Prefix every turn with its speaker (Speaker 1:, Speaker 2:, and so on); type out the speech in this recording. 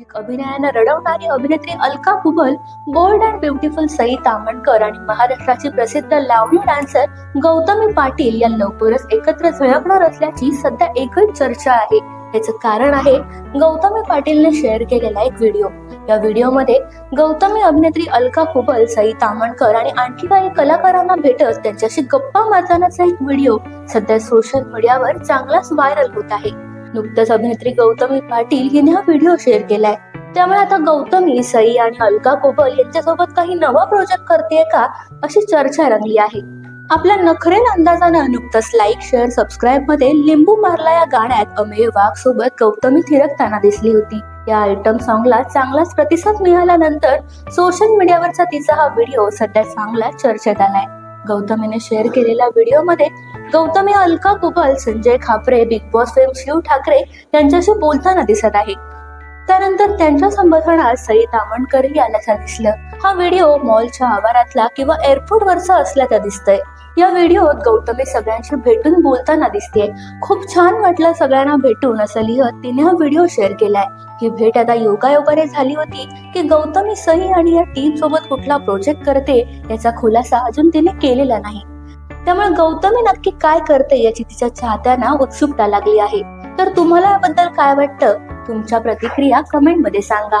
Speaker 1: साहजिक अभिनयानं रडवणारी अभिनेत्री Alka Kubal bold and beautiful Sai Tamhankar आणि महाराष्ट्राची प्रसिद्ध लावणी डान्सर गौतमी पाटील या लवकरच एकत्र झळकणार असल्याची सध्या एकच चर्चा आहे. याचं कारण आहे गौतमी पाटीलने शेअर केलेला एक व्हिडिओ या व्हिडिओमध्ये गौतमी अभिनेत्री अलका कुबल सई तामणकर आणि आणखी काही कलाकारांना भेटत त्यांच्याशी गप्पा मारतानाचा एक व्हिडिओ सध्या सोशल मीडियावर चांगलाच व्हायरल होत आहे. नुकतंच अभिनेत्री गौतमी पाटील हिने हा व्हिडिओ शेअर केलाय. त्यामुळे आता गौतमी सई आणि अलका कोबल यांच्यासोबत काही नवा प्रोजेक्ट करते का अशी चर्चा रंगली आहे. आपल्या नखरेल अंदाजानं नुकतंच लाईक शेअर सबस्क्राईबमध्ये लिंबू मारला या गाण्यात अमेय वाघ सोबत गौतमी थिरकताना दिसली होती. या आयटम सॉंगला चांगलाच प्रतिसाद मिळाल्यानंतर सोशल मीडियावरचा तिचा हा व्हिडिओ सध्या चांगला चर्चेत आलाय. गौतमीने शेअर केलेल्या व्हिडिओमध्ये Gautami Alka Kubal Sanjay Khapre Bigg Boss fame Shiv Thakre यांच्याशी बोलताना दिसत आहे. त्यानंतर त्यांच्या संभाषणात सई दामणकरही आल्याचं दिसलं. हा व्हिडिओ मॉलच्या आवारातला किंवा एअरपोर्ट वरचा असल्याचं दिसतंय. या व्हिडिओत गौतमी सगळ्यांशी भेटून बोलताना दिसतेय. खूप छान वाटलं सगळ्यांना भेटून असं लिहत तिने हा व्हिडिओ शेअर केलाय. ही भेट आता योगायोगाने झाली होती की गौतमी सही आणि या टीम सोबत कुठला प्रोजेक्ट करते याचा खुलासा अजून तिने केलेला नाही. त्यामुळे गौतमी नक्की काय करते याची तिच्या चाहत्यांना उत्सुकता लागली आहे. तर तुम्हाला याबद्दल काय वाटतं? तुमच्या प्रतिक्रिया कमेंटमध्ये सांगा.